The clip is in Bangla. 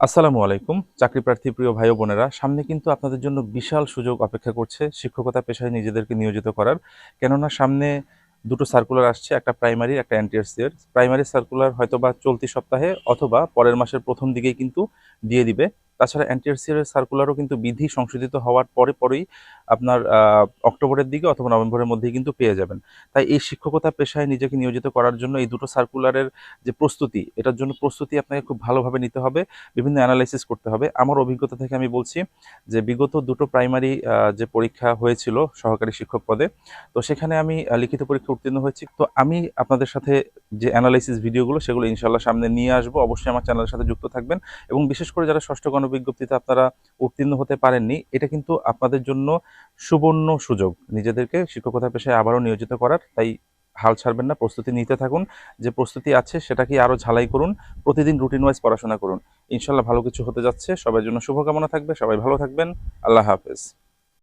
আসসালামু আলাইকুম, চাকরি প্রার্থী প্রিয় ভাই বোনেরা। সামনে কিন্তু আপনাদের জন্য বিশাল সুযোগ অপেক্ষা করছে শিক্ষকতা পেশায় নিজেদেরকে নিয়োজিত করার। কেননা সামনে দুটো সার্কুলার আসছে, একটা প্রাইমারি একটা এনটিআরসি এর প্রাইমারি সার্কুলার হয়তোবা চলতি সপ্তাহে অথবা পরের মাসের প্রথম দিকেই কিন্তু দিয়ে দিবে। তাছাড়া এনটিআরসি সার্কুলারও কিন্তু বিধি সংশোধিত হওয়ার পরে পরেই আপনার অক্টোবরের দিকে অথবা নভেম্বরের মধ্যেই কিন্তু পেয়ে যাবেন। তাই এই শিক্ষকতা পেশায় নিজেকে নিয়োজিত করার জন্য এই দুটো সার্কুলারের যে প্রস্তুতি, এটার জন্য প্রস্তুতি আপনাকে খুব ভালোভাবে নিতে হবে, বিভিন্ন অ্যানালাইসিস করতে হবে। আমার অভিজ্ঞতা থেকে আমি বলছি যে বিগত দুটো প্রাইমারি যে পরীক্ষা হয়েছিল সহকারী শিক্ষক পদে, তো সেখানে আমি লিখিত পরীক্ষা উত্তীর্ণ হয়েছি। তো আমি আপনাদের সাথে যে অ্যানালাইসিস ভিডিওগুলো সেগুলো ইনশাল্লাহ সামনে নিয়ে আসব। অবশ্যই আমার চ্যানেলের সাথে যুক্ত থাকবেন। এবং বিশেষ করে যারা ষষ্ঠ গণবিজ্ঞপ্তিতে আপনারা উত্তীর্ণ হতে পারেননি, এটা কিন্তু আপনাদের জন্য সুবর্ণ সুযোগ। নিজেদেরকে শিক্ষকতা পেশায় আবারও নিয়োজিত করার, তাই হাল ছাড়বেন না, প্রস্তুতি নিতে থাকুন। যে প্রস্তুতি আছে, সেটাকে আরও ঝালাই করুন, প্রতিদিন রুটিন ওয়াইজ পড়াশোনা করুন। ইনশাল্লাহ ভালো কিছু হতে যাচ্ছে। সবার জন্য শুভকামনা থাকবে। সবাই ভালো থাকবেন। আল্লাহ হাফেজ।